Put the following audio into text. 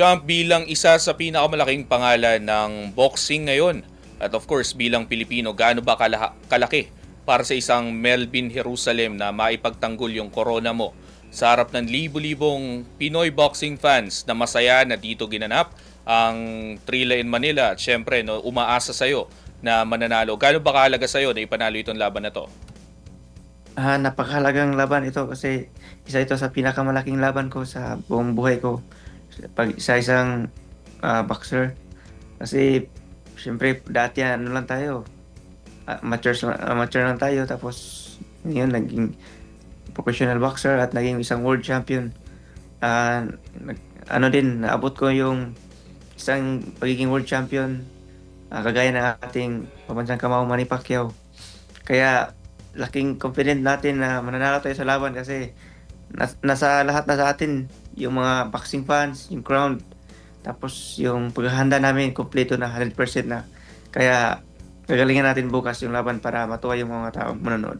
Champ bilang isa sa pinakamalaking pangalan ng boxing ngayon at of course bilang Pilipino, gaano ba kalaha- kalaki para sa isang Melvin Jerusalem na maipagtanggol yung corona mo sa harap ng libu-libong Pinoy boxing fans na masaya na dito ginanap ang Trila in Manila at syempre no, umaasa sa'yo na mananalo. Gaano ba kahalaga sa'yo na ipanalo itong laban na to? Ah, napakahalagang laban ito kasi isa ito sa pinakamalaking laban ko sa buong buhay ko. Pag isa isang ah, boxer. Kasi syempre dati ano lang tayo. Amateur, amateur lang tayo tapos ngayon naging professional boxer at naging isang world champion. Ah, nag- ano din, naabot ko yung isang pagiging world champion ah, kagaya ng ating pambansang kamao Manny Pacquiao. Kaya laking confident natin na mananalo tayo sa laban kasi nas- nasa lahat na sa atin yung mga boxing fans, yung crowd, tapos yung paghahanda namin kompleto na 100% na. Kaya gagalingan natin bukas yung laban para matuwa yung mga tao manonood.